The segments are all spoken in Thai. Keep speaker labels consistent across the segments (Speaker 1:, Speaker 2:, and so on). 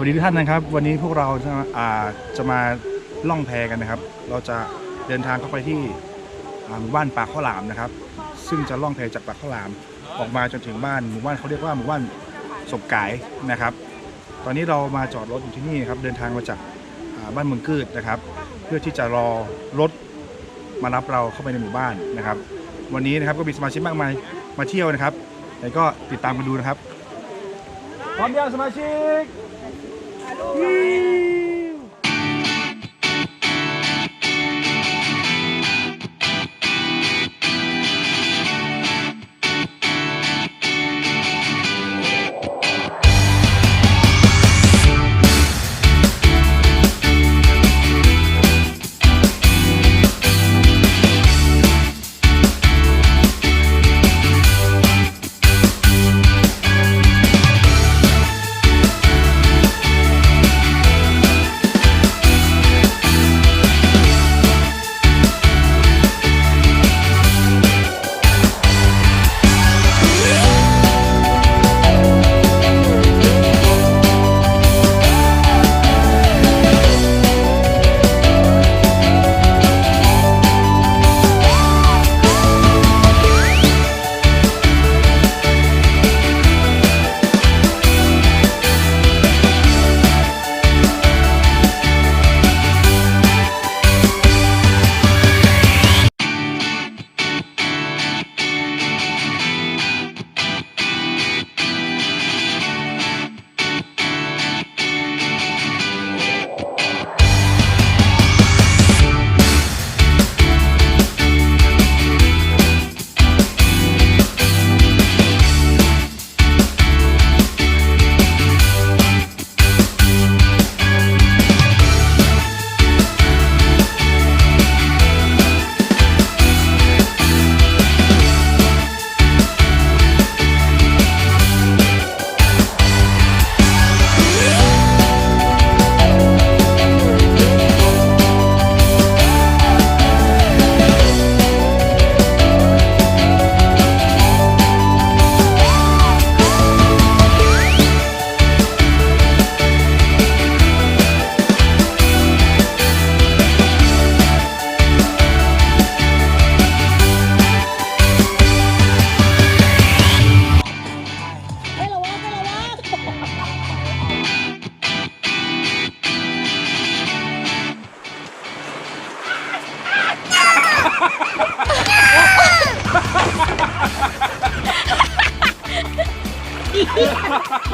Speaker 1: วัสดีทุกท่านนะครับ วันนี้พวกเราจะจะมาล่องแพกันนะครับ เราจะเดินทางเข้าไปที่หมู่บ้านปากข้าวหลามนะครับ ซึ่งจะล่องแพจากปากข้าวหลามออกมาจนถึงบ้านหมู่บ้านเขาเรียกว่าหมู่บ้านศพกายนะครับ ตอนนี้เรามาจอดรถอยู่ที่นี่ครับเดินทางมาจากบ้านเมืองกืดนะครับ เพื่อที่จะรอรถมารับเราเข้าไปในหมู่บ้านนะครับ วันนี้นะครับก็มีสมาชิกมากมายมาเที่ยวนะครับแล้วก็ติดตามกันดูนะครับพร้อมยังสมาชิก
Speaker 2: ไ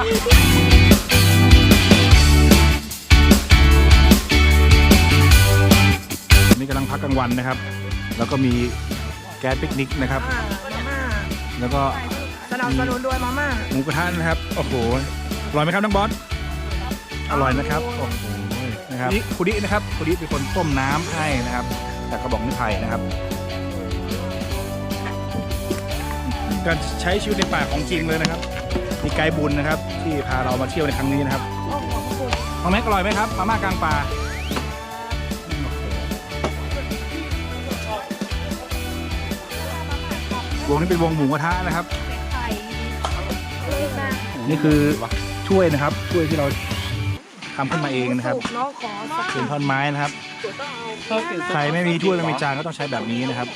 Speaker 2: นี่
Speaker 1: กำลังพักกลางวันนะครับ แล้วก็มีแก๊สปิกนิกนะครับ
Speaker 2: อ่ามาม่า
Speaker 1: แล้วก็
Speaker 2: สนับสนุนโดยมาม่า
Speaker 1: หมูกระทะนะครับ โอ้โห อร่อยไหมครับน้องบอส อร่อยนะครับ โอ้โห นะครับนี่คุดินะครับคุดิเป็นคนต้มน้ำให้นะครับจากกระบอกไม้ไผ่นะครับ การใช้ชีวิตในป่าของจริงเลยนะครับ มีไกด์บุญนะครับ ที่พาเรามาเที่ยวในครั้งนี้นะครับ
Speaker 2: โอ้โหขอบคุณ
Speaker 1: น้องแม็กอร่อยไหมครับมาม่ากลางป่าโอ้โหวงนี้เป็นวงหมูกระทะนะครับ
Speaker 2: ไข่เลยนะ
Speaker 1: นี่คือช่วยนะครับ ช่วยที่เราทำขึ้นมาเองนะครับ
Speaker 2: ถูกน้องขอสัก
Speaker 1: เป็นท่อนไม้นะครับ
Speaker 2: ต้องเอา
Speaker 1: ใครไม่มีถ้วยไม่มีจานก็ต้องใช้แบบนี้นะครับ